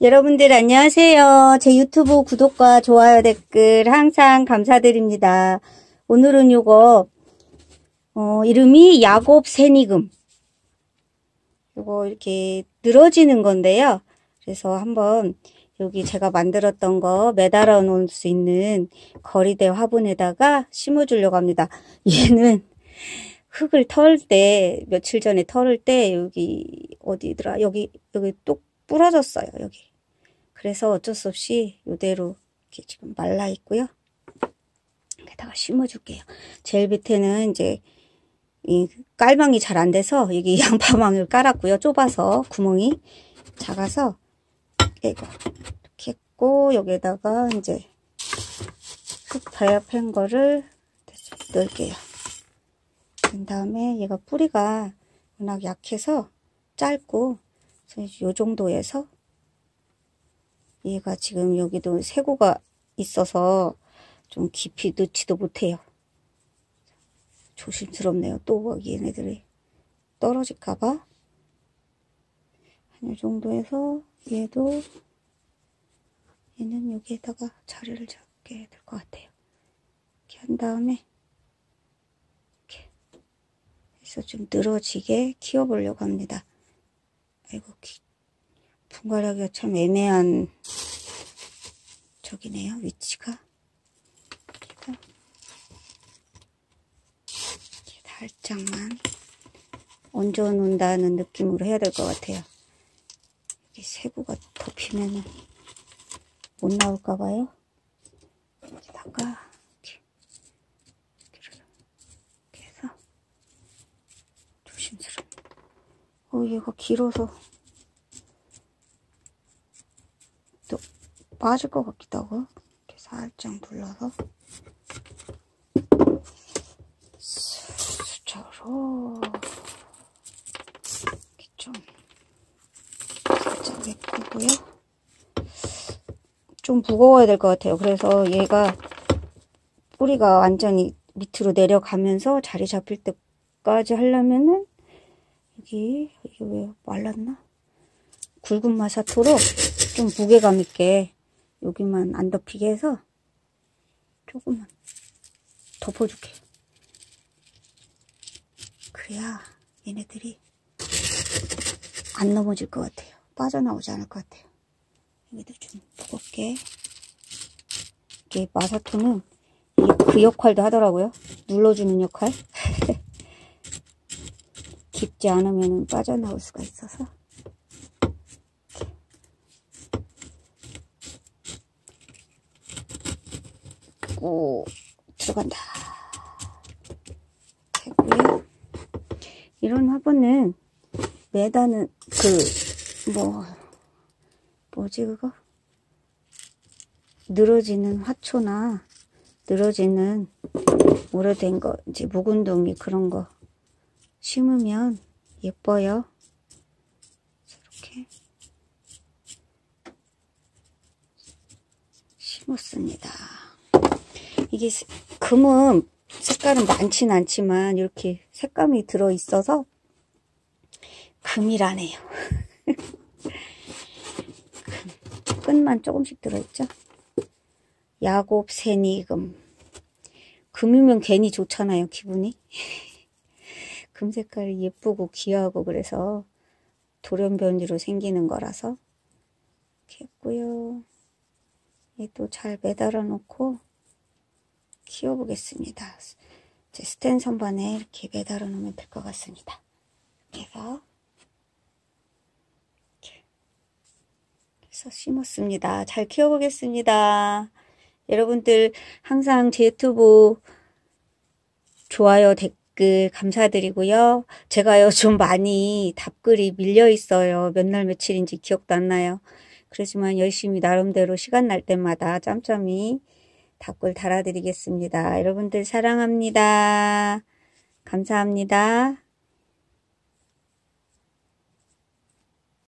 여러분들 안녕하세요. 제 유튜브 구독과 좋아요 댓글 항상 감사드립니다. 오늘은 요거 어, 이름이 야곱 세니금 요거 이렇게 늘어지는 건데요. 그래서 한번 여기 제가 만들었던 거 매달아 놓을 수 있는 거리대 화분에다가 심어주려고 합니다. 얘는 흙을 털 때 며칠 전에 털을 때 여기 어디더라 여기 여기 뚝 부러졌어요 여기. 그래서 어쩔 수 없이 이대로 이렇게 지금 말라 있고요. 여기다가 심어 줄게요. 제일 밑에는 이제 이 깔망이 잘 안 돼서 여기 양파망을 깔았고요. 좁아서 구멍이 작아서 이거 이렇게 했고 여기에다가 이제 흙 배합한 거를 넣을게요. 그 다음에 얘가 뿌리가 워낙 약해서 짧고 요 정도에서 얘가 지금 여기도 세고가 있어서 좀 깊이 넣지도 못해요. 조심스럽네요. 또 얘네들이 떨어질까봐 한 이 정도에서 얘도 얘는 여기에다가 자리를 잡게 될 것 같아요. 이렇게 한 다음에 그래서 좀 늘어지게 키워보려고 합니다. 아이고 분갈하기가 참 애매한 저기네요 위치가 살짝만 얹어 놓는다는 느낌으로 해야 될 것 같아요. 여기 세구가 덮이면은 못 나올까 봐요. 여기다가 어, 얘가 길어서 또 빠질 것 같기도 하고 이렇게 살짝 눌러서 수저로 이렇게 좀 살짝 예쁘고요. 좀 무거워야 될 것 같아요. 그래서 얘가 뿌리가 완전히 밑으로 내려가면서 자리 잡힐 때까지 하려면은 여기 이게 왜 말랐나? 굵은 마사토로 좀 무게감 있게 여기만 안 덮이게 해서 조금만 덮어줄게요. 그래야 얘네들이 안 넘어질 것 같아요. 빠져나오지 않을 것 같아요. 여기도 좀 무겁게 이게 마사토는 그 역할도 하더라고요. 눌러주는 역할. 깊지 않으면 빠져나올 수가 있어서. 오 들어간다. 되고요. 이런 화분은 매다는 그 뭐 뭐지 그거? 늘어지는 화초나 늘어지는 오래된 거 이제 묵은둥이 그런 거 심으면 예뻐요. 이렇게 심었습니다. 이게 금은 색깔은 많진 않지만 이렇게 색감이 들어있어서 금이라네요. 끝만 조금씩 들어있죠. 야곱, 세니금. 금이면 괜히 좋잖아요, 기분이. 금 색깔이 예쁘고 귀하고 그래서 돌연변이로 생기는 거라서 이렇게 했고요. 얘도 잘 매달아 놓고 키워보겠습니다. 제 스텐 선반에 이렇게 매달아 놓으면 될 것 같습니다. 이렇게 해서 이렇게 해서 심었습니다. 잘 키워보겠습니다. 여러분들 항상 제 유튜브 좋아요, 댓글 댓글 감사드리고요. 제가요 좀 많이 답글이 밀려 있어요. 몇 날 며칠인지 기억도 안 나요. 그렇지만 열심히 나름대로 시간 날 때마다 짬짬이 답글 달아드리겠습니다. 여러분들 사랑합니다. 감사합니다.